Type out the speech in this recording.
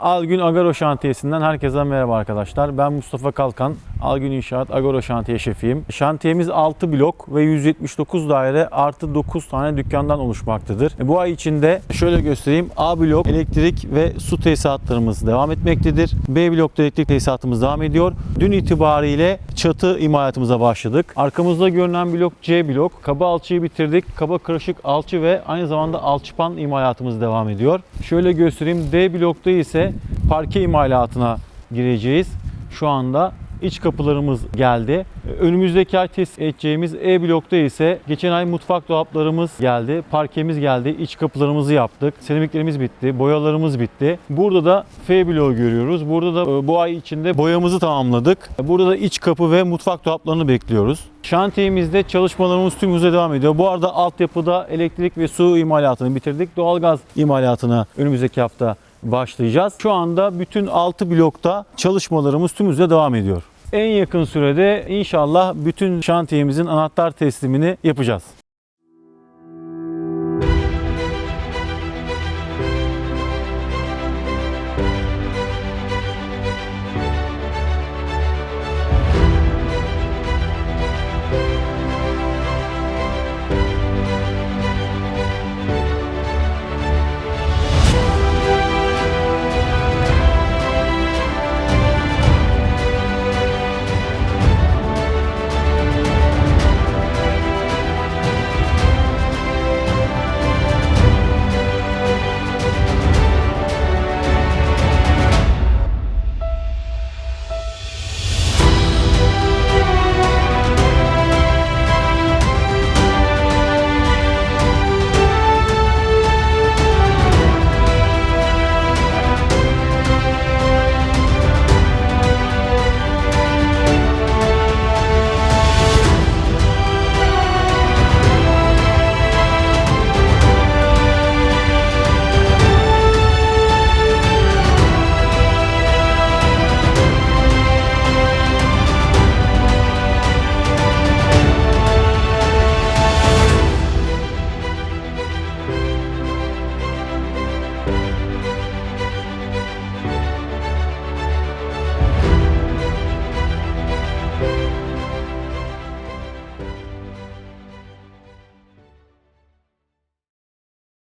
Algün Agaro Şantiyesi'nden herkese merhaba arkadaşlar. Ben Mustafa Kalkan, Algün İnşaat Agaro Şantiye şefiyim. Şantiyemiz 6 blok ve 179 daire artı 9 tane dükkandan oluşmaktadır. E, Bu ay içinde şöyle göstereyim. A blok elektrik ve su tesisatlarımız devam etmektedir. B blokta elektrik tesisatımız devam ediyor. Dün itibariyle çatı imalatımıza başladık. Arkamızda görünen blok C blok. Kaba alçıyı bitirdik. Kaba kırışık alçı ve aynı zamanda alçıpan imalatımız devam ediyor. Şöyle göstereyim. D blokta ise parke imalatına gireceğiz. Şu anda iç kapılarımız geldi. Önümüzdeki ay test edeceğimiz E blokta ise geçen ay mutfak dolaplarımız geldi, parkemiz geldi, iç kapılarımızı yaptık, seramiklerimiz bitti, boyalarımız bitti. Burada da F bloğu görüyoruz. Burada da e, bu ay içinde boyamızı tamamladık. Burada da iç kapı ve mutfak dolaplarını bekliyoruz. Şantiyemizde çalışmalarımız tüm hızla devam ediyor. Bu arada altyapıda elektrik ve su imalatını bitirdik. Doğalgaz imalatına önümüzdeki hafta başlayacağız. Şu anda bütün 6 blokta çalışmalarımız tüm hızla devam ediyor. En yakın sürede inşallah bütün şantiyemizin anahtar teslimini yapacağız.